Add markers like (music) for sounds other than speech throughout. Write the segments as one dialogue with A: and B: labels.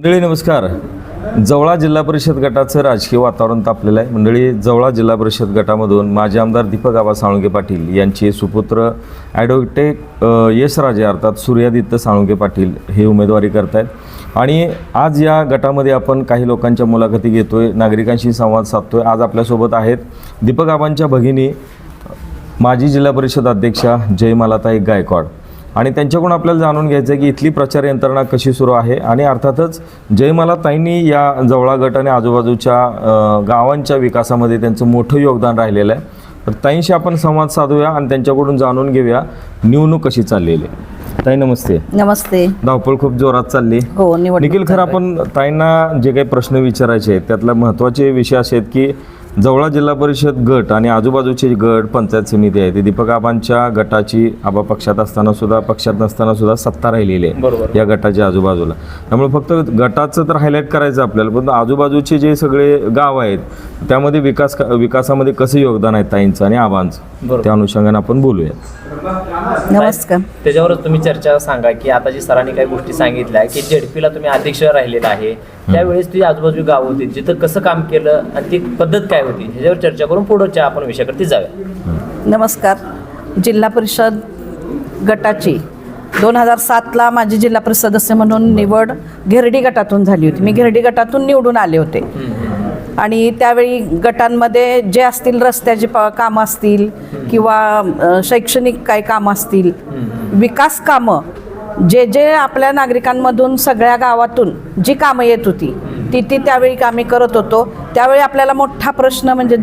A: मंडळी नमस्कार. जवळा जिल्हा परिषद गटाचं राजकीय वातावरण तापलेलं आहे. मंडळी जवळा जिल्हा परिषद गटामधून माजी आमदार दीपक आबा साळुंके पाटील यांचे सुपुत्र ॲडव्होकेट यश यशराजे अर्थात सूर्यादित्य साळुंके पाटील हे उमेदवारी करत आहेत आणि आज या गटामध्ये आपण काही लोकांच्या मुलाखती घेतो आहे नागरिकांशी संवाद साधतो आहे आज आपल्यासोबत आहेत दीपक आबांच्या भगिनी माजी जिल्हा परिषद अध्यक्षा जयमालाताई गायकवाड. आणि त्यांच्याकडून आपल्याला जाणून घ्यायचं आहे की इथली प्रचार यंत्रणा कशी सुरू आहे. आणि अर्थातच जयमालाताईंनी या जवळा गट आणि आजूबाजूच्या गावांच्या विकासामध्ये त्यांचं मोठं योगदान राहिलेलं आहे. तर ताईंशी आपण संवाद साधूया आणि त्यांच्याकडून जाणून घेऊया निवडणूक कशी चाललेली आहे. ताई नमस्ते.
B: नमस्ते.
A: धावपळ खूप जोरात चालली.
B: हो
A: निखिल खरं आपण ताईंना जे काही प्रश्न विचारायचे आहेत त्यातला महत्त्वाचे विषय असे आहेत की जवळा जिल्हा परिषद गट आणि आजूबाजूचे जे गट पंचायत समिती आहे ते दीपक आबांच्या गटाची आबा पक्षात असताना सुद्धा पक्षात नसताना सुद्धा सत्ता राहिलेली आहे
C: बरोबर.
A: या गटाच्या आजूबाजूला त्यामुळे फक्त गटाचं तर हायलाईट करायचं आपल्याला पण आजूबाजूचे जे सगळे गाव आहेत त्यामध्ये विकास विकासामध्ये कसं योगदान आहे ताईंचं आणि आबांचं
C: बरोबर.
A: त्या अनुषंगाने आपण बोलूयात
B: नमस्कार
C: त्याच्यावरच तुम्ही चर्चा सांगा की आता जी सरांनी काही गोष्टी सांगितल्या की जेडपीला तुम्ही अध्यक्ष राहिलेला आहे त्यावेळेस तुझी आजूबाजू गाव होती जिथं कसं काम केलं आणि ती पद्धत काय होती ह्याच्यावर चर्चा करून पुढच्या आपण विषयाकडे जाऊया.
B: नमस्कार. जिल्हा परिषद गटाची दोन हजार सातला माझी जिल्हा परिषद सदस्य म्हणून निवड घेरडी गटातून झाली होती. मी घेरडी गटातून निवडून आले होते. आणि त्यावेळी गटांमध्ये जे असतील रस्त्याची प कामं असतील किंवा शैक्षणिक काही कामं असतील विकास कामं जे जे आपल्या नागरिकांमधून सगळ्या गावातून जी कामं येत होती ती ती त्यावेळी आम्ही करत होतो. त्यावेळी आपल्याला मोठा प्रश्न म्हणजे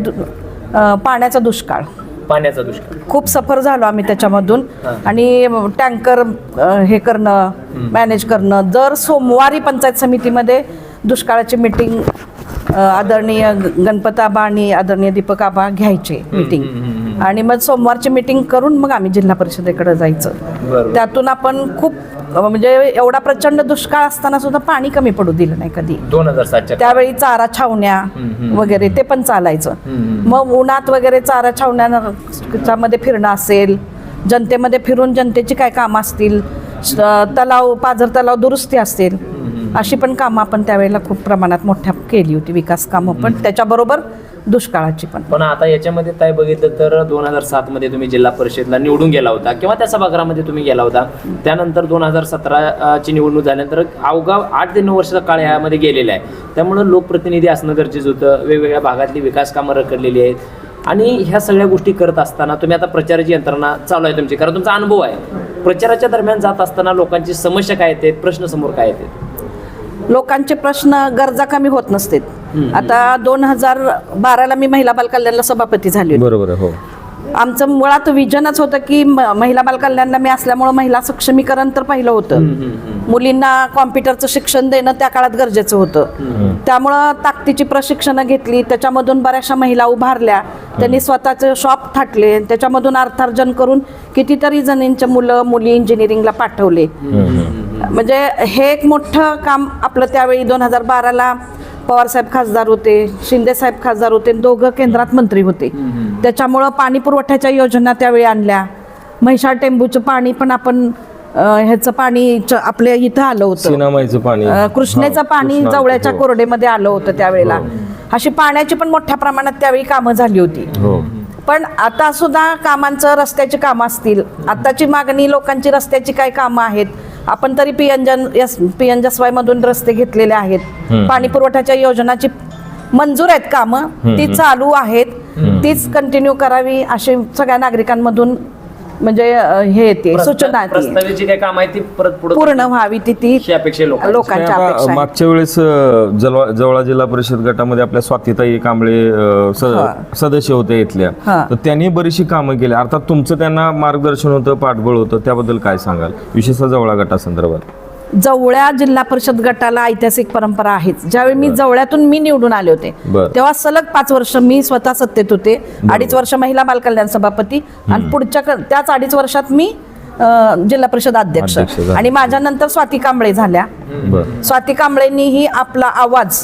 B: पाण्याचा दुष्काळ.
C: पाण्याचा दुष्काळ.
B: खूप सफर झालो आम्ही त्याच्यामधून. आणि टँकर हे करणं मॅनेज करणं दर सोमवारी पंचायत समितीमध्ये दुष्काळाची मिटिंग आदरणीय गणपत आबा आणि आदरणीय दीपक आबा घ्यायचे मिटिंग. आणि मग सोमवारची मिटिंग करून मग आम्ही जिल्हा परिषदेकडे जायचं. त्यातून आपण खूप म्हणजे एवढा प्रचंड दुष्काळ असताना सुद्धा पाणी कमी पडू दिलं नाही कधी.
C: दोन हजार सातच्या
B: त्यावेळी चारा छावण्या. वगैरे ते पण चालायचं. मग उन्हात वगैरे चारा छावण्या मध्ये फिरणं असेल जनतेमध्ये फिरून जनतेची काय कामं असतील तलाव पाझर तलाव दुरुस्ती असेल अशी पण कामं आपण त्यावेळेला खूप प्रमाणात मोठ्या केली होती विकास कामं. पण त्याच्याबरोबर दुष्काळाची पण.
C: पण आता याच्यामध्ये काय बघितलं तर दोन हजार सात मध्ये तुम्ही जिल्हा परिषदला निवडून गेला होता किंवा त्या सभागृहामध्ये तुम्ही गेला होता. त्यानंतर दोन हजार सतरा ची निवडणूक झाल्यानंतर अवघा आठ ते नऊ वर्षाचा काळ यामध्ये गेलेला आहे. त्यामुळं लोकप्रतिनिधी असणं गरजेचं होतं. वेगवेगळ्या भागातली विकास कामं रखडलेली आहेत. आणि ह्या सगळ्या गोष्टी करत असताना तुम्ही आता प्रचाराची यंत्रणा चालू आहे तुमची. कारण तुमचा अनुभव आहे. प्रचाराच्या दरम्यान जात असताना लोकांची समस्या काय येते? प्रश्न समोर काय येते?
B: लोकांचे प्रश्न गरजा कमी होत नसतात. आता दोन हजार बाराला मी महिला बाल कल्याणला सभापती झाली होती.
A: बरोबर आहे हो.
B: आमचं मुळात विजनच होतं की म- महिला बाल कल्याणला मी असल्यामुळं महिला सक्षमीकरण तर पहिलं होतं. मुलींना कॉम्प्युटरचं शिक्षण देणं त्या काळात गरजेचं होतं. त्यामुळं ताकदीची प्रशिक्षणं घेतली त्याच्यामधून बऱ्याचशा महिला उभारल्या. त्यांनी स्वतःचे शॉप थाटले त्याच्यामधून अर्थार्जन करून कितीतरी जणींचे मुलं मुली इंजिनिअरिंगला पाठवले. म्हणजे हे एक मोठं काम आपलं त्यावेळी दोन हजार बाराला पवारसाहेब खासदार होते शिंदेसाहेब खासदार होते दोघं केंद्रात मंत्री होते. त्याच्यामुळं पाणी पुरवठ्याच्या योजना त्यावेळी आणल्या. म्हैसाळ टेंबूचं पाणी पण आपण ह्याचं पाणी आपल्या इथं आलं होतं.
A: पाणी.
B: कृष्णेचं
A: हा,
B: पाणी जवळच्या
A: हो.
B: कोरडेमध्ये आलं होतं त्यावेळेला अशी पाण्याची पण मोठ्या प्रमाणात त्यावेळी कामं झाली होती.
A: हो.
B: पण आता सुद्धा कामांचं रस्त्याची कामं असतील. आताची मागणी लोकांची रस्त्याची काय कामं आहेत? आपण तरी पियंजन पियंजस्वाय मधून रस्ते घेतलेले आहेत. पाणी पुरवठ्याच्या योजनाची मंजूर आहेत कामं. ती चालू आहेत. तीच कंटिन्यू करावी अशी सगळ्या नागरिकांमधून म्हणजे हे येते सूचना येते.
C: प्रस्तावाची काय काम आहे ती परत पुढे
B: पूर्ण व्हावी ती ती
C: अशी अपेक्षा आहे लोकांची.
B: लोकांच्या
A: आता
B: अपेक्षा आहेत.
A: मागच्या वेळेस अ, जलवा- जवळा जिल्हा परिषद गटामध्ये आपल्या स्वातीताई कांबळे अ, स-. सदस्य होते इथल्या
B: हा.
A: तर त्यांनी बरीचशी कामं केली अर्थात तुमचं त्यांना मार्गदर्शन होतं पाठबळ होतं त्याबद्दल काय सांगाल विशेषतः जवळा गटासंदर्भात
B: जवळ्या जिल्हा परिषद गटाला ऐतिहासिक परंपरा आहेच ज्यावेळी मी जवळ्यातून मी निवडून आले होते. तेव्हा सलग पाच वर्ष मी स्वतः सत्तेत होते. अडीच वर्ष महिला बाल कल्याण सभापती. आणि पुढच्या त्याच अडीच वर्षात मी जिल्हा परिषद अध्यक्ष. आणि माझ्या नंतर स्वाती कांबळे झाल्या.
A: बर.
B: स्वाती कांबळेंनीही आपला आवाज.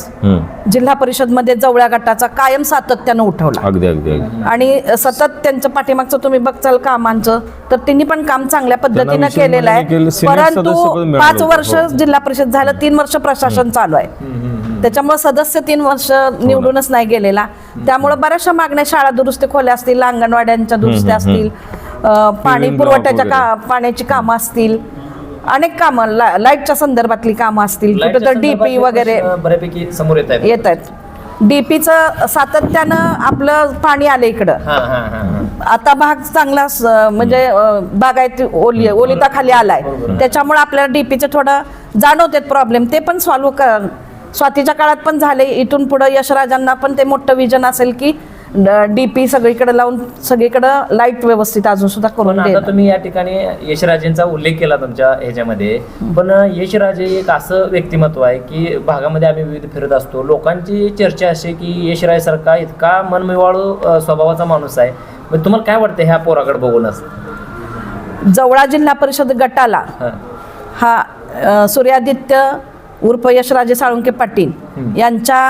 B: जिल्हा परिषदमध्ये जवळ्या गटाचा कायम सातत्यानं उठवला.
A: अगदी अगदी अगदी.
B: आणि सतत त्यांचं पाठीमागचं तुम्ही बघचाल कामांचं तर त्यांनी पण काम चांगल्या पद्धतीनं
A: विशेष
B: केलेलं
A: केलं.
B: आहे
A: सिनियर सदस्य पण
B: परंतु
A: मिळालं
B: पाच
A: होतं.
B: वर्ष
A: हो.
B: जिल्हा परिषद झालं तीन वर्ष प्रशासन चालू आहे. त्याच्यामुळे सदस्य तीन वर्ष निवडूनच नाही गेलेला. त्यामुळे बऱ्याचशा मागण्या शाळा दुरुस्ती खोल्या असतील अंगणवाड्यांच्या दुरुस्त्या असतील. पाणी पुरवठ्याच्या का पाण्याची कामं असतील. अनेक कामं ला- लाईटच्या संदर्भातली कामं असतील. कुठं तर डीपी
C: संदर्भातले
B: वगैरे
C: बऱ्यापैकी समोर येत आहेत.
B: येत आहेत डीपीचं सातत्यानं आपलं पाणी आलं इकडं.
C: हा हा हा हा.
B: आता भाग चांगला म्हणजे बागायत ओली ओलिताखाली आलाय. त्याच्यामुळे आपल्याला डीपीचे थोडं जाणवतात प्रॉब्लेम ते पण सॉल्व्ह कर स्वातीच्या काळात पण झाले इथून पुढं यशराजांना पण ते मोठं विजन असेल की डीपी सगळीकडे लावून सगळीकडं लाइट व्यवस्थित अजून सुद्धा करून
C: पण आता
B: देणं
C: तुम्ही या ठिकाणी यशराजेंचा उल्लेख केला तुमच्या ह्याच्यामध्ये. पण यशराजे एक असं व्यक्तिमत्व आहे की भागामध्ये आम्ही विविध फिरत असतो. लोकांची चर्चा अशी की यशराज सारखा इतका मनमिवाळू अ, स्वभावाचा माणूस आहे. मग तुम्हाला काय वाटतं ह्या पोराकडे बघूनच
B: जवळा जिल्हा परिषद गटाला
C: हा.
B: हा अ, सूर्यादित्य उर्फ यशराजे साळुंके पाटील यांच्या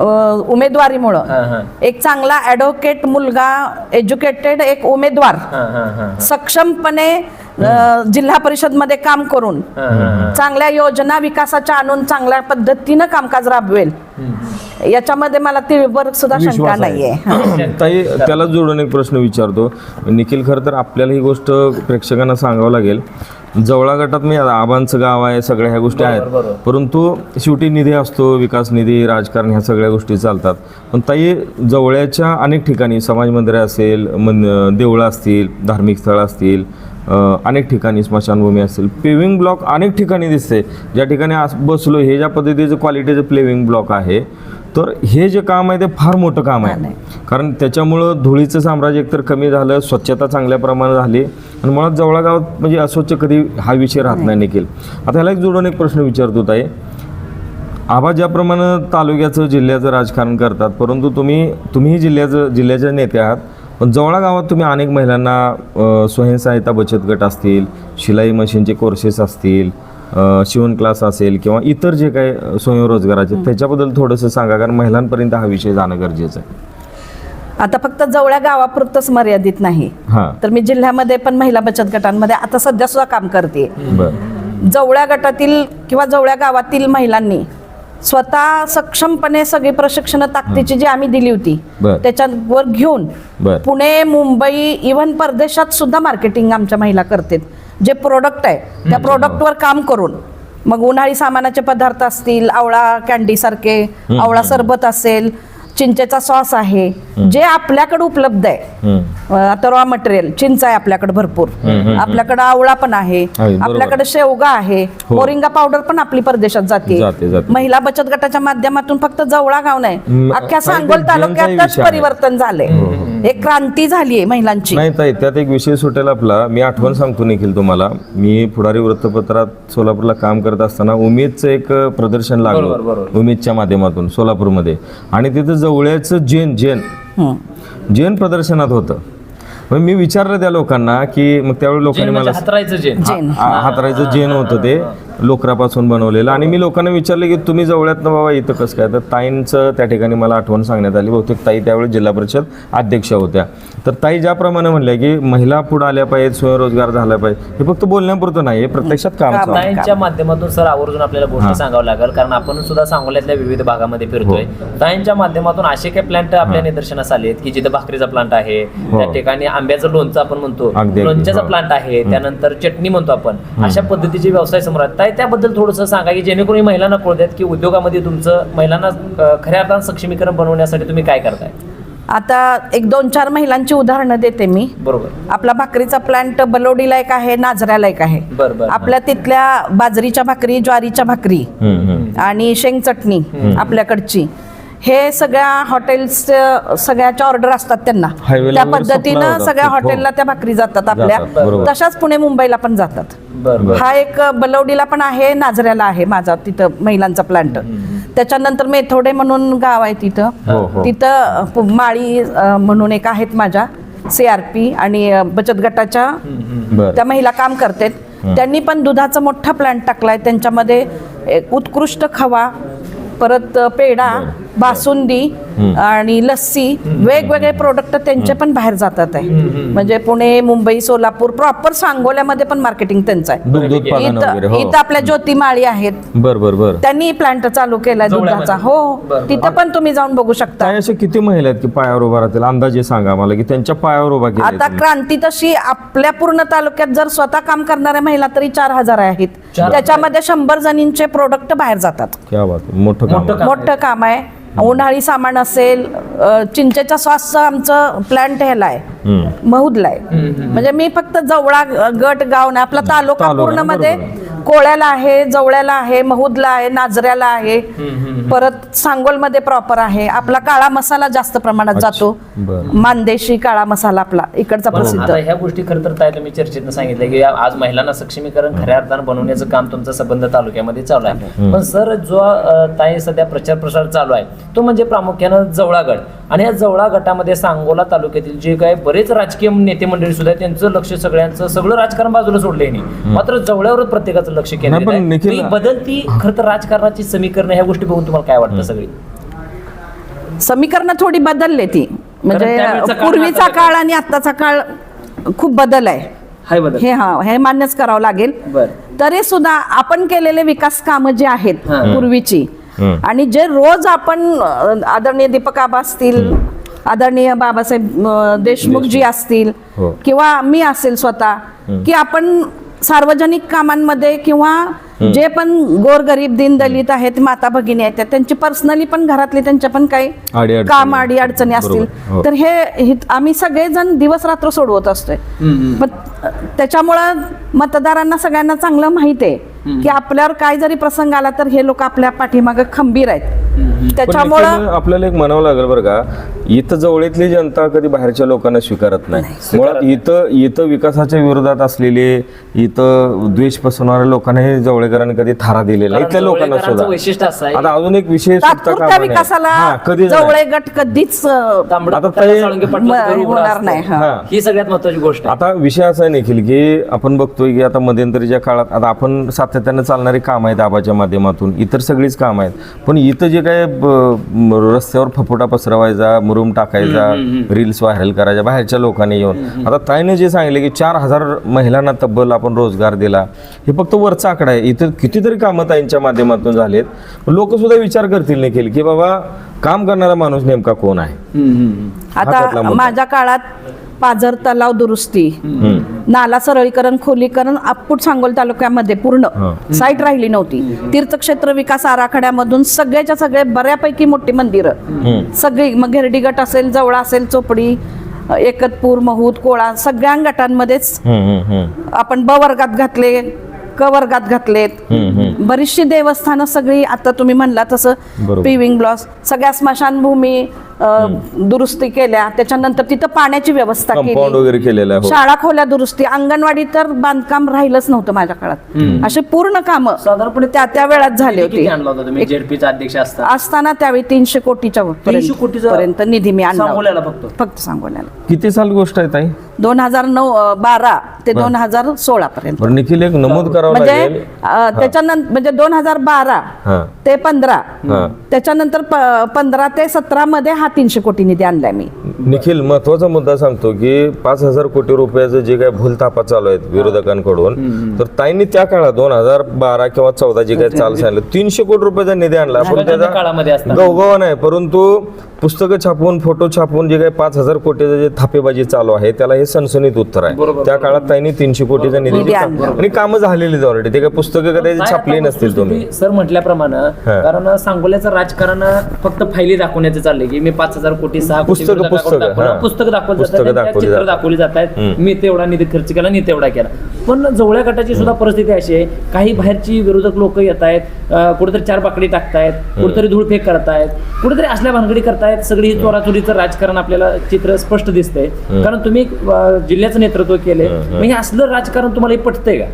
B: उमेदवारीमुळं. एक चांगला ॲडव्होकेट मुलगा एज्युकेटेड एक उमेदवार. सक्षमपणे जिल्हा परिषदमध्ये काम करून. चांगल्या योजना विकासाच्या आणून चांगल्या पद्धतीनं कामकाज राबवेल याच्यामध्ये मला तीव्र सुद्धा शंका
A: विश्वास.
B: नाहीये हा. (coughs)
A: ताई त्याला जोडून एक प्रश्न विचारतो निखिल खरं तर आपल्याला ही गोष्ट प्रेक्षकांना सांगावं लागेल जवळा गटात मी आबांचं गाव आहे सगळ्या ह्या गोष्टी आहेत. परंतु शेवटी निधी असतो विकास निधी राजकारण ह्या सगळ्या गोष्टी चालतात पण ताई जवळच्या अनेक ठिकाणी समाज मंदिरे असेल मन देवळं असतील धार्मिक स्थळं असतील अ, अनेक ठिकाणी स्मशानभूमी असतील पेविंग ब्लॉक अनेक ठिकाणी दिसते ज्या ठिकाणी आज बसलो हे ज्या पद्धतीचं क्वालिटीचं प्लेविंग ब्लॉक आहे तर हे जे काम आहे ते फार मोठं काम आहे. कारण त्याच्यामुळं धुळीचं साम्राज्य एकतर कमी झालं स्वच्छता चांगल्या प्रमाणात झाली. आणि मुळात जवळ गावात म्हणजे अस्वच्छ कधी हा विषय राहत नाही निखिल. आता ह्याला एक जोडून एक प्रश्न विचारतो ताई. आबा ज्याप्रमाणे तालुक्याचं जिल्ह्याचं राजकारण करतात परंतु तुम्ही तुम्हीही जिल्ह्याचं जिल्ह्याचे नेते आहात पण जवळा गावात तुम्ही अनेक महिलांना स्वयंसहायता बचत गट असतील शिलाई मशीनचे कोर्सेस असतील शिवण क्लास असेल किंवा इतर जे काही स्वयंरोजगाराचे त्याच्याबद्दल थोडंसं सांगा कारण महिलांपर्यंत हा विषय जाणं गरजेचं आहे.
B: आता फक्त जवळ्या गावापुरतच मर्यादित नाही.
A: हां.
B: तर मी जिल्ह्यामध्ये पण महिला बचत गटांमध्ये आता सध्या सुद्धा काम करते.
A: बरं.
B: जवळ्या गटातील किंवा जवळ्या गावातील महिलांनी स्वतः सक्षमपणे सगळी प्रशिक्षण ताकदीची जी आम्ही दिली होती. त्याच्यावर घेऊन. पुणे मुंबई इव्हन परदेशात सुद्धा मार्केटिंग आमच्या महिला करतात जे प्रोडक्ट आहे त्या प्रोडक्टवर काम करून मग उन्हाळी सामानाचे पदार्थ असतील आवळा कॅन्डी सारखे आवळा सरबत असेल चिंचेचा सॉस आहे जे आपल्याकडे उपलब्ध आहे. आता रॉ मटेरियल चिंच आहे आपल्याकडे भरपूर. आपल्याकडे आवळा पण आहे. आपल्याकडे शेवगा आहे
A: हो.
B: मोरिंगा पावडर पण आपली परदेशात जाते. महिला बचत गटाच्या माध्यमातून फक्त जवळा गाव नाही अख्ख्या सांगोल तालुक्यातच
A: विषय आहे.
B: परिवर्तन झाले एक क्रांती झाली आहे महिलांची.
A: नाही ताई त्यात एक विषय सुटेल आपला. मी आठवण सांगतो निखिल तुम्हाला. मी पुढारी वृत्तपत्रात सोलापूरला काम करत असताना उमेदचं एक प्रदर्शन लागलं
C: बरोबर.
A: उमेदच्या माध्यमातून सोलापूरमध्ये. आणि तिथं जवळचं जैन जैन. जैन प्रदर्शनात होतं. मग मी विचारलं त्या लोकांना की मग त्यावेळी लोकांनी
C: म्हणजे
A: मला
C: हातरायचं जैन.
B: जैन.
A: हातरायचं जेन होतं ते. लोकरापासून बनवलेलं. आणि मी लोकांना विचारलं की तुम्ही जवळ्यात ना बाबा इथं कसं काय? तर ताईंचं त्या ठिकाणी मला आठवण सांगण्यात आली. बहुतेक ताई त्यावेळी जिल्हा परिषद अध्यक्ष होत्या. तर ताई ज्याप्रमाणे म्हणल्या की महिला पुढे आल्या पाहिजेत स्वयंरोजगार झाला पाहिजे. हे फक्त बोलण्यापुरतं नाही हे प्रत्यक्षात काम
B: काम
A: चालू आहे.
C: ताईंच्या माध्यमातून सर आवर्जून आपल्याला गोष्ट सांगावं लागेल कारण आपण सुद्धा सांगोल्यातल्या विविध भागामध्ये फिरतोय. ताईंच्या माध्यमातून असे काही प्लांट आपल्या निदर्शनास आले आहेत की जिथे भाकरीचा प्लांट आहे त्या ठिकाणी आंब्याचं लोणचं आपण म्हणतो.
A: अगदी, अगदी.
C: लोणच्याचा
A: हो.
C: प्लांट आहे त्यानंतर चटणी म्हणतो आपण. अशा पद्धतीचे व्यवसाय समोर आहेत. ताई त्याबद्दल थोडंसं सांगा की जेणेकरून ही महिलांना कळू द्यात की उद्योगामध्ये तुमचं महिलांना अं, खऱ्या अर्थानं सक्षमीकरण बनवण्यासाठी तुम्ही काय करताय?
B: आता एक दोन चार महिलांची उदाहरणं देते मी.
C: बरोबर.
B: आपला भाकरीचा प्लांट बलोडीला एक आहे नाझऱ्याला एक आहे.
C: बर
B: आपल्या तिथल्या बाजरीच्या भाकरी ज्वारीच्या भाकरी
A: हम्म, हम्म.
B: आणि शेंग चटणी आपल्याकडची. हे सगळ्या हॉटेल्स सगळ्याच्या ऑर्डर असतात त्यांना. त्या पद्धतीनं. सगळ्या
A: हो.
B: हॉटेलला त्या भाकरी जातात आपल्या. तशाच पुणे मुंबईला पण जातात. हा एक बलवडीला पण आहे नाझऱ्याला आहे माझा तिथं महिलांचा प्लांट. त्याच्यानंतर मेथोडे म्हणून गाव आहे
A: हो,
B: तिथं.
A: हो.
B: तिथं अ, पु- माळी म्हणून एक आहेत माझ्या सी आर पी आणि बचत गटाच्या. त्या महिला काम करतात. त्यांनी पण दुधाचा मोठा प्लांट टाकलाय. त्यांच्यामध्ये एक उत्कृष्ट खवा परत पेढा बासुंदी आणि लस्सी वेगवेगळे प्रोडक्ट त्यांचे पण बाहेर जातात आहे. म्हणजे पुणे मुंबई सोलापूर प्रॉपर सांगोल्यामध्ये पण मार्केटिंग त्यांचं आहे.
A: दूध उत्पादन वगैरे
B: इथं
A: हो.
B: इथं आपल्या ज्योती माळी आहेत.
A: बर बर बर.
B: त्यांनी प्लांट चालू केलाय. दुधाचा. हो. तिथं पण तुम्ही जाऊन बघू शकता.
A: काय असे किती महिला आहेत की पायावर उभा राहतील? अंदाजे सांगा मला की त्यांच्या पायावर उभा
B: आता क्रांती तशी आपल्या पूर्ण तालुक्यात जर स्वतः काम करणाऱ्या महिला तरी चार हजार आहेत. त्याच्यामध्ये शंभर जणींचे प्रोडक्ट बाहेर जातात.
A: क्या बात आहे. मोठं काम आहे.
B: उन्हाळी सामान असेल चिंचेच्या श्वासचं आमचं प्लांट ह्याला आहे. महूदला आहे म्हणजे मी फक्त जवळा गट गाव नाही आपला तालुका
A: पूर्णमध्ये
B: कोळ्याला आहे जवळ्याला आहे महूदला आहे नाजऱ्याला आहे. परत सांगोलमध्ये प्रॉपर आहे. आपला काळा मसाला जास्त प्रमाणात जातो. मानदेशी काळा मसाला आपला इकडचा प्रसिद्ध.
C: ह्या गोष्टी खरं तर ताई तुम्ही चर्चेत सांगितलं की आज महिलांना सक्षमीकरण खऱ्या अर्थानं बनवण्याचं काम तुमचा संबंध तालुक्यामध्ये चालू आहे. पण सर जो ताई सध्या प्रचार प्रसार चालू आहे तो म्हणजे प्रामुख्यानं जवळा गट. आणि या जवळा गटामध्ये सांगोला तालुक्यातील जे काही बरेच राजकीय नेते मंडळी सुद्धा त्यांचं लक्ष सगळ्यांचं सगळं राजकारण बाजूला सोडलंय नाही मात्र जवळ्यावरच प्रत्येकाचं लक्ष
A: नाही,
C: केंद्रित
A: पण
C: आहे.
A: निखिल-
C: ही बदलती खरं तर राजकारणाची समीकरण ह्या गोष्टी बघून तुम्हाला काय वाटतं सगळी?
B: समीकरण थोडी बदलले ती. म्हणजे
C: त्यावेळचा काळ
B: पूर्वीचा
C: आता
B: काळ आणि आत्ताचा काळ खूप बदल आहे.
C: हाय बदल.
B: हे हा हे मान्यच करावं लागेल.
C: बर.
B: तरी सुद्धा आपण केलेले विकास कामं जी आहेत
C: हा.
B: पूर्वीची.
A: हम्म.
B: आणि जे रोज आपण अ, आदरणीय दीपक आबा असतील आदरणीय बाबासाहेब अ, देशमुख. जी असतील
A: हो.
B: किंवा मी असेल स्वतः की आपण सार्वजनिक कामांमध्ये किंवा जे पण गोरगरीब दीनदलित आहेत माता भगिनी आहेत त्यांची पर्सनली पण घरातली त्यांच्या पण काही. काम अडी अडचणी असतील.
A: हो.
B: तर हे आम्ही सगळेजण दिवस रात्र सोडवत असतोय. मग त्याच्यामुळं मतदारांना सगळ्यांना चांगलं माहीत आहे की आपल्यावर काय जरी प्रसंग आला तर हे लोक आपल्या पाठीमागे खंबीर आहेत. त्याच्यामुळं
A: आपल्याला एक म्हणावं लागेल बरं का इथं जवळीतली जनता कधी बाहेरच्या लोकांना स्वीकारत नाही मुळात इथं इथं विकासाच्या विरोधात असलेले इथं द्वेष पसरवणाऱ्या लोकांना हे जवळेकरांनी कधी थारा दिलेला इथल्या लोकांना सुद्धा
C: वैशिष्ट्य असं आहे
A: आता अजून एक विषय सुटता
B: तात्पुरत्या
A: कामा नये.
B: विकासाला
A: कधीच नाही.
B: जवळे गट कधीच अं,
C: तांबडं
A: आता
C: पाटलाचं घर उघडं
B: होणार
C: असतं.
B: नाही, हा.
C: सगळ्यात महत्वाची गोष्ट आहे
A: आता विषय असा आहे निखिल की आपण बघतोय की आता मध्यंतरीच्या काळात आता आपण सातत्याने चालणारी काम आहेत आबाच्या माध्यमातून इतर सगळीच काम आहेत पण इथं जे काय ब- रस्त्यावर फपुटा पसरवायचा मुरुम टाकायचा रील्स व्हायरल करायच्या बाहेरच्या लोकांनी येऊन. आता ताईने जे सांगितले की चार हजार महिलांना तब्बल आपण रोजगार दिला हे फक्त वरचा आकडा आहे. इथं कितीतरी कामं ताईंच्या माध्यमातून झालेत. लोक सुद्धा विचार करतील निखिल की बाबा काम करणारा माणूस नेमका कोण आहे?
B: आता. माझ्या काळात पाझर तलाव दुरुस्ती नाला सरळीकरण खोलीकरण आप्पूट सांगोल तालुक्यामध्ये पूर्ण. साईट राहिली नव्हती तीर्थक्षेत्र विकास आराखड्यामधून सगळ्याच्या सगळे बऱ्यापैकी मोठी मंदिरं. सगळी मग घेरडी गट असेल जवळ असेल चोपडी एकतपूर महूद कोळा सगळ्या गटांमध्येच. आपण ब वर्गात घातले क वर्गात घातलेत. बरीचशी देवस्थानं सगळी आता तुम्ही म्हणला तसं. पिविंग ब्लॉस सगळ्या स्मशानभूमी दुरुस्ती केल्या त्याच्यानंतर तिथं पाण्याची व्यवस्था
A: कंपाऊंड
B: केली.
A: वगैरे केलेलं आहे हो.
B: शाळा खोल्या दुरुस्ती अंगणवाडी तर बांधकाम राहिलंच नव्हतं माझ्या काळात. असे पूर्ण कामं
C: साधारणपणे
B: त्या त्या वेळात झाले
C: किती
B: होते.
C: आणला होता तुम्ही? जेडपीचा अध्यक्ष असता.
B: असताना त्यावेळी तीनशे कोटीच्या पर्यंत-
C: कोटीचा
B: पर्यंत निधी मी आणला
C: सांगोल्याला. फक्त?
B: फक्त सांगोल्याला.
A: किती साल गोष्ट आहे ताई?
B: दोन हजार नऊ बारा ते दोन हजार सोळा पर्यंत.
A: बरं निखिल एक नमूद करावं
B: म्हणजे
A: लागेल.
B: अ, त्याच्यानंतर म्हणजे दोन हजार बारा
A: हा.
B: ते पंधरा
A: हा.
B: त्याच्यानंतर प- पंधरा ते सतरा मध्ये हा तीनशे कोटी निधी आणलाय मी.
A: निखिल महत्त्वाचा मुद्दा सांगतो की पाच हजार कोटी रुपयाचं जे काय भूलथापा चालू आहेत विरोधकांकडून तर ताईंनी त्या काळात दोन हजार बारा किंवा चौदा जे काय (laughs) चाल सांगितलं तीनशे कोटी रुपयाचा निधी आणला.
C: काळामध्ये
A: त्याचा
C: असताना.
A: गवगवा नाही परंतु पुस्तकं छापून फोटो छापून जे काही पाच हजार कोटीचं जे थापेबाजी चालू आहे त्याला हे सनसनीत उत्तर आहे त्या काळात ताईंनी तीनशे कोटीचा निधी. आणि कामं झालेली ऑलरेडी ते काय पुस्तकं कदाचित छापली नसतील तुम्ही
C: सर म्हटल्याप्रमाणे
A: हा.
C: कारण सांगोल्याचं राजकारण फक्त फायली दाखवण्याचं चाललंय की मी पाच हजार कोटी सहा
A: पुस्तकं- पुस्तकं,
C: दाखवलं.
A: हा.
C: पुस्तकं दाखवली
A: दाखवली
C: चित्र
A: जातात.
C: दाखवली जात आहेत. मी तेवढा निधी खर्च केला मी तेवढा केला पण जवळ्या गटाची सुद्धा परिस्थिती अशी आहे काही बाहेरची विरोधक लोक येत आहेत कुठेतरी चार बाकडी टाकतायत कुठेतरी धूळफेक करतायत कुठेतरी असल्या भानगडी करतायत सगळी ही चोराचोरीचं राजकारण आपल्याला चित्र स्पष्ट दिसतंय. कारण तुम्ही जिल्ह्याचं नेतृत्व केले मग हे. असलं राजकारण तुम्हाला हे पटतंय का?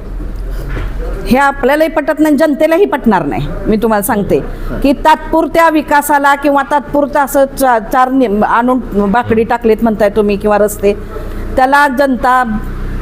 B: हे आपल्यालाही पटत नाही जनतेलाही पटणार नाही. मी तुम्हाला सांगते की तात्पुरत्या विकासाला किंवा तात्पुरतं असं चा- चार आणून बाकडी टाकलेत म्हणताय तुम्ही किंवा रस्ते त्याला जनता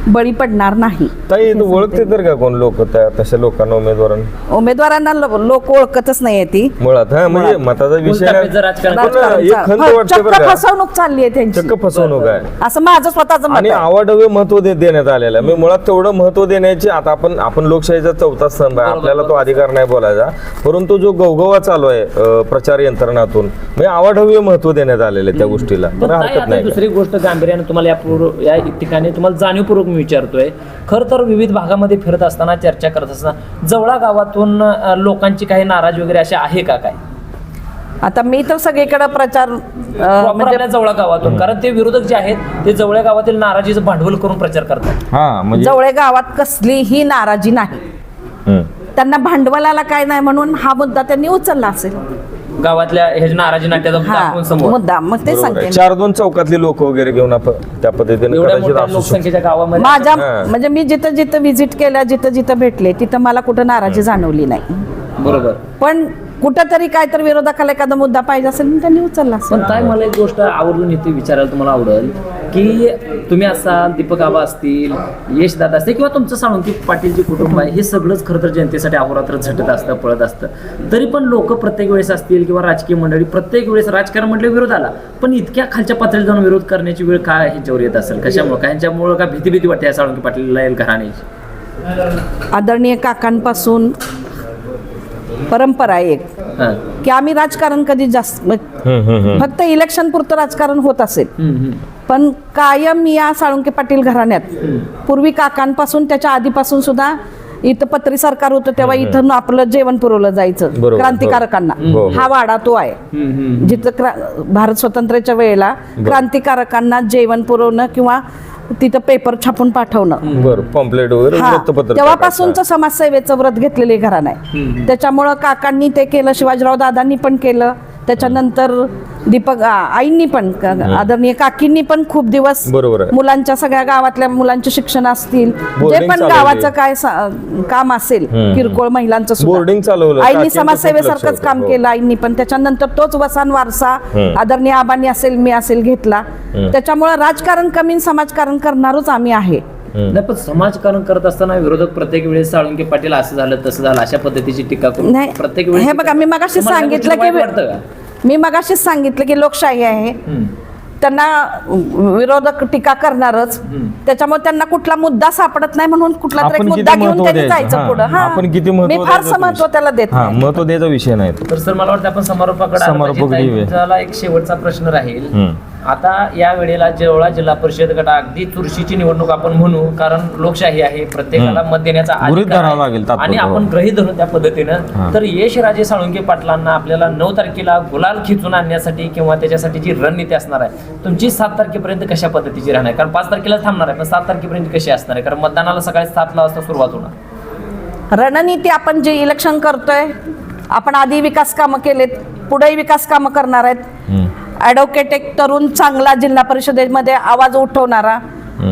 B: बळी पडणार नाही.
A: ताई इथं ओळखते तर का कोण लोक त्या तशा लोकांना उमेदवारांना?
B: उमेदवारांना लोक ओळखतच नाही ती.
A: मुळात हा म्हणजे मताचा विषय
C: उलटापेचं राजकारण.
A: पण एक खंत
B: हो,
A: वाटते
B: चक्क
A: बरं का.
B: फसवणूक चालली आहे त्यांची.
A: चक्क फसवणूक आहे.
B: असं माझं स्वतःच मत
A: आणि
B: आहे.
A: आवाडवे महत्त्व दे- देण्यात आलेलं आहे. मी मुळात तेवढं महत्त्व देण्याची आता आपण आपण लोकशाहीचा चौथा स्तंभ आहे. आपल्याला तो अधिकार नाही बोलायचा. परंतु जो गवगवा चालू आहे अं, प्रचार यंत्रणातून म्हणजे आवाढव्य महत्त्व देण्यात आलेलं आहे त्या गोष्टीला.
C: पण
A: तर
C: ताई,
A: हरकत
C: आता
A: नाही.
C: दुसरी गोष्ट गांभीर्याने तुम्हाला या पूर्व या ठिकाणी तुम्हाला जाणीवपूर्वक मी विचारतोय. खरं तर विविध भागामध्ये फिरत असताना चर्चा करत असताना जवळा गावातून लोकांची काही नाराज वगैरे अशी आहे का काय?
B: आता मी तर सगळीकडे प्रचार
C: Proper
B: म्हणजे
C: जवळा गावातून. कारण ते विरोधक जे आहेत ते जवळ्या गावातील नाराजीचं भांडवल करून प्रचार करतात.
A: हा म्हणजे
B: जवळे गावात कसलीही नाराजी नाही. त्यांना भांडवलाला काय नाही म्हणून हा मुद्दा त्यांनी उचलला असेल.
C: गावातल्या हे नाराजी नाट्याचा मुद्दा
B: हा
C: आपण समोर
B: मुद्दा मग ते सांगते. मी.
A: चार दोन चौकातली लोक वगैरे घेऊन आपण त्या पद्धतीने
C: एवढ्या
A: कदाचित
C: मोठ्या
A: असू शकतो
C: लोकसंख्येच्या गावामध्ये
B: माझ्या. म्हणजे मी जिथं जिथं व्हिजिट केल्या जिथं जिथं भेटले तिथं मला कुठं नाराजी जाणवली नाही
C: बरोबर
B: पण कुठंतरी काय तर विरोधकाला एखादा मुद्दा पाहिजे असेल तर त्यांनी उचलला असेल.
C: पण काय मला एक गोष्ट आवडून येते विचारायला तुम्हाला आवडेल की तुम्ही असाल दीपक आबा असतील यश दादा असतील किंवा तुमचं साळुंकी पाटील जे कुटुंब आहे हे सगळंच खरं तर जनतेसाठी अहोरात्र झटत असतं पळत असतं. तरी पण लोक प्रत्येक वेळेस असतील किंवा राजकीय मंडळी प्रत्येक वेळेस राजकारण म्हटलं विरोध आला पण इतक्या खालच्या पातळीला जाऊन विरोध करण्याची वेळ काय ह्याच्यावर येत असेल? कशामुळे? ह्यांच्यामुळे का भीती भीती वाटते या साळुंकी पाटील घराण्याची?
B: आदरणीय काकांपासून परंपरा आहे एक
C: हां
B: की आम्ही राजकारण कधी जास्त. फक्त इलेक्शन पुरतं राजकारण होत असेल. पण कायम या साळुंके पाटील घराण्यात पूर्वी काकांपासून त्याच्या आधीपासून सुद्धा इथं पत्री सरकार होतं तेव्हा इथं आपलं जेवण पुरवलं जायचं
A: बरोबर.
B: क्रांतिकारकांना
A: हो, हो.
B: हा वाडा तो आहे. जिथं क्रा- भारत स्वतंत्र्याच्या वेळेला क्रांतिकारकांना जेवण पुरवणं किंवा तिथं पेपर छापून पाठवणं.
A: बरं पॉम्पलेट वगैरे
B: हा.
A: वृत्तपत्र
B: तेव्हापासूनच समाजसेवेचं व्रत घेतलेले घराणं आहे त्याच्यामुळं काकांनी ते केलं शिवाजीराव दादांनी पण केलं. त्याच्यानंतर दीपक आईंनी पण आदरणीय काकींनी पण खूप दिवस. मुलांच्या सगळ्या गावातल्या मुलांचे शिक्षण असतील जे पण. गावाचं काय काम असेल किरकोळ महिलांचं. आईंनी समाजसेवेसारखंच काम
A: होतं.
B: केलं आईंनी पण त्याच्यानंतर तोच वसान वारसा. आदरणीय आबांनी असेल मी असेल घेतला त्याच्यामुळे राजकारण कमी समाजकारण करणारच आम्ही आहे
C: नाही पण समाजकारण करत असताना विरोधक प्रत्येक वेळेस साळुंके पाटील असं झालं तसं झालं अशा पद्धतीची टीका करून
B: नाही
C: प्रत्येक वेळेस
B: हे बघा मी मगाशी
C: तुम्हाला
B: सांगितलं की
C: वाईट वाटतं का?
B: मी मगाशीच सांगितलं की लोकशाही आहे त्यांना विरोधक टीका करणारच त्याच्यामुळे त्यांना कुठला मुद्दा सापडत नाही म्हणून कुठला तरी एक
A: आपण किती
B: मुद्दा घेऊन
A: महत्त्व
B: त्यांनी
A: द्यायचं
B: जायचं
A: हा.
B: पुढं हा
A: आपण किती महत्त्व
B: मी फारसं
A: द्यायचं
B: महत्त्व त्याला देत
A: हा
B: नाही
A: महत्त्व द्यायचा विषय नाही.
C: तर सर मला वाटतं आपण समारोपाकडे आलो
A: समारोपक
C: पाहिजे.
A: देऊया.
C: त्याला एक शेवटचा प्रश्न राहील
A: हम्म.
C: आता या वेळेला जेवढा जिल्हा परिषद गट अगदी चुरशीची निवडणूक आपण म्हणू कारण लोकशाही आहे प्रत्येकाला मत देण्याचा अधिकार आहे. आणि आपण ग्रहीत धरू त्या. पद्धतीनं तर यश राजे साळुंके पाटलांना आपल्याला नऊ तारखेला गुलाल खिचून आणण्यासाठी किंवा त्याच्यासाठी जी रणनीती असणार आहे तुमची सात तारखेपर्यंत कशा पद्धतीची राहणार आहे कारण पाच तारखेला थांबणार आहे पण सात तारखेपर्यंत कशी असणार आहे कारण मतदानाला सकाळी सातला वाजता सुरुवात होणार
B: रणनीती आपण जे इलेक्शन करतोय आपण आधी विकास कामं केलेत पुढेही विकास कामं करणार आहेत. ॲडव्होकेट एक तरुण चांगला जिल्हा परिषदेमध्ये आवाज उठवणारा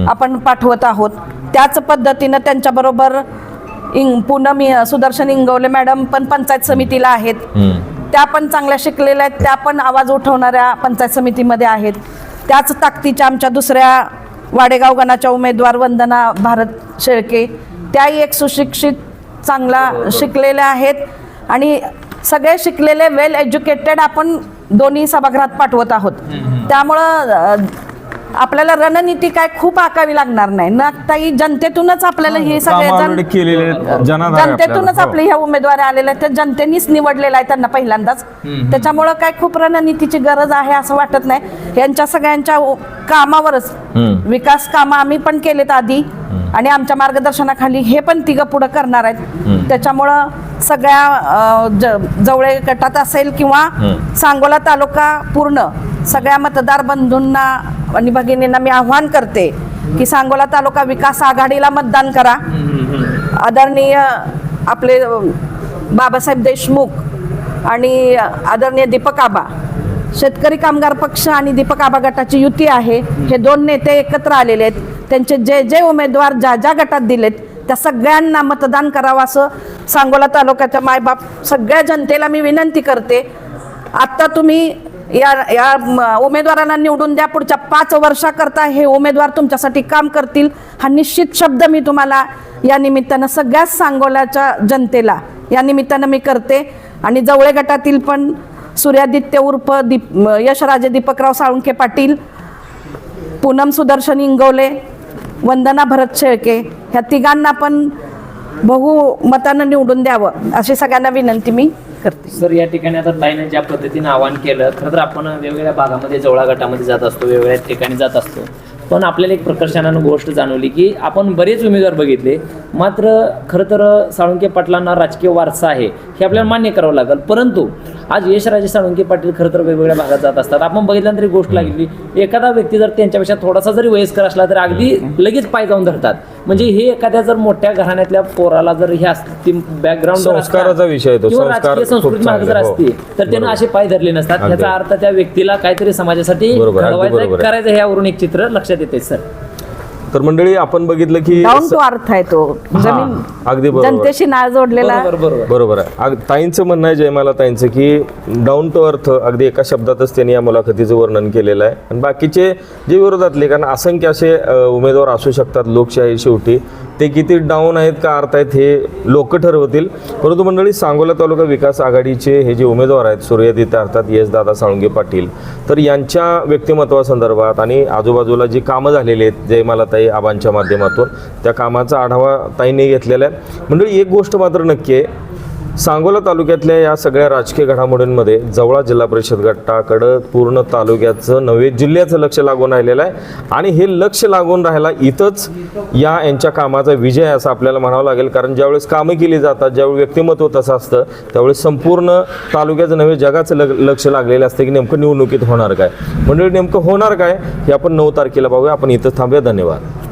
B: आपण पाठवत आहोत. त्याच पद्धतीनं त्यांच्याबरोबर इंग पूनम सुदर्शन इंगवले मॅडम पण पंचायत समितीला आहेत. त्या पण चांगल्या शिकलेल्या आहेत त्या पण आवाज उठवणाऱ्या पंचायत समितीमध्ये आहेत. त्याच ताकदीच्या आमच्या दुसऱ्या वाडेगाव गणाच्या उमेदवार वंदना भारत शेळके त्याही एक सुशिक्षित चांगला शिकलेल्या आहेत. आणि सगळे शिकलेले वेल एज्युकेटेड आपण दोन्ही सभागृहात पाठवत आहोत. त्यामुळं आपल्याला रणनीती काय खूप आकावी लागणार नाही. ना ताई जनतेतूनच आपल्याला हे
A: आहे
B: जनतेतूनच
A: आपल्याला.
B: आपले ह्या उमेदवार आलेले आहेत. त्या जनतेनीच निवडलेला आहे त्यांना पहिल्यांदाच. त्याच्यामुळं काय खूप रणनीतीची गरज आहे असं वाटत नाही. यांच्या सगळ्यांच्या कामावरच. विकास कामं आम्ही पण केलेत आधी. आणि आमच्या मार्गदर्शनाखाली हे पण तिघं पुढं करणार आहेत. त्याच्यामुळं सगळ्या जवळे गटात असेल किंवा सांगोला तालुका पूर्ण सगळ्या मतदार बंधूंना आणि भगिनींना मी आव्हान करते की सांगोला तालुका विकास आघाडीला मतदान करा. आदरणीय आपले बाबासाहेब देशमुख आणि आदरणीय दीपक आबा शेतकरी कामगार पक्ष आणि दीपक आबा गटाची युती आहे. हे दोन नेते एकत्र आलेले आहेत. त्यांचे जे जे उमेदवार ज्या ज्या गटात दिलेत त्या सगळ्यांना मतदान करावं असं सांगोला तालुक्याच्या मायबाप सगळ्या जनतेला मी विनंती करते. आत्ता तुम्ही या या उमेदवारांना निवडून द्या. पुढच्या पाच वर्षाकरता हे उमेदवार तुमच्यासाठी काम करतील. हा निश्चित शब्द मी तुम्हाला या निमित्तानं सगळ्याच सांगोल्याच्या जनतेला या निमित्तानं मी करते. आणि जवळे गटातील पण सूर्यादित्य उर्फ दीप यशराजे दीपकराव साळुंखे पाटील पूनम सुदर्शन इंगवले वंदना भरत शेळके ह्या तिघांना पण बहुमतानं निवडून द्यावं अशी सगळ्यांना विनंती मी करते.
C: सर या ठिकाणी आता ताईने ज्या पद्धतीने आवाहन केलं खरं तर आपण वेगवेगळ्या भागामध्ये जवळा गटामध्ये जात असतो वेगवेगळ्या ठिकाणी जात असतो. पण आपल्याला एक प्रकर्षानं गोष्ट जाणवली की आपण बरेच उमेदवार बघितले मात्र खरं तर साळुंके पाटलांना राजकीय वारसा आहे हे आपल्याला मान्य करावं लागेल. परंतु आज यशराजे साळुंके पाटील खरं तर वेगवेगळ्या भागात जात असतात आपण बघितल्यानंतर गोष्ट लागली एखादा व्यक्ती जर त्यांच्यापेक्षा थोडासा जरी वयस्कर असला तर अगदी लगेच पाय जाऊन धरतात म्हणजे हे एखाद्या जर मोठ्या घराण्यातल्या पोराला जर हे असती बॅकग्राऊंड
A: संस्काराचा विषय.
C: किंवा राजकीय संस्कृती मागे जर
A: हो.
C: असती तर त्यानं असे पाय धरले नसतात. ह्याचा अर्थ त्या व्यक्तीला काहीतरी समाजासाठी. करायचं ह्यावरून एक चित्र लक्षात येते सर
A: तर मंडळी आपण बघितलं की
B: डाऊन टू अर्थ आहे तो. जमीन
A: अगदी बरोबर.
B: जनतेशी नाळ जोडलेला.
C: बरोबर बरोबर.
A: बरोबर आहे. अग- ताईंचं म्हणणं आहे जयमाला ताईंचं की डाऊन टू अर्थ अगदी एका शब्दातच त्यांनी या मुलाखतीचं वर्णन केलेलं आहे. आणि बाकीचे जे विरोधातले कारण असंख्य असे अ, उमेदवार असू शकतात लोकशाही शेवटी. ते किती डाऊन आहेत का अर्थ आहेत हे लोक ठरवतील. परंतु मंडळी सांगोला तालुका विकास आघाडीचे हे जे उमेदवार आहेत सूर्यदित्य अर्थात येस दादा साळुंगे पाटील तर यांच्या व्यक्तिमत्वासंदर्भात आणि आजूबाजूला जी कामं झालेली आहेत जयमालाताई आबांच्या माध्यमातून त्या कामाचा आढावा ताईंनी घेतलेला आहे. मंडळी एक गोष्ट मात्र नक्की आहे सांगोला तालुक्यातल्या या सगळ्या राजकीय घडामोडींमध्ये जवळा जिल्हा परिषद गटाकडं पूर्ण तालुक्याचं नव्हे जिल्ह्याचं लक्ष लागून राहिलेलं आहे. आणि हे लक्ष लागून राहायला इथंच या यांच्या कामाचा विजय असं आपल्याला म्हणावं लागेल. कारण ज्यावेळेस कामं केली जातात ज्यावेळी व्यक्तिमत्व तसं असतं त्यावेळेस संपूर्ण तालुक्याचं नव्हे जगाचं लग लक्ष लागलेलं असतं की नेमकं निवडणुकीत होणार काय. म्हणजे नेमकं होणार काय हे आपण नऊ तारखेला पाहूया. आपण इथं थांबूया. धन्यवाद.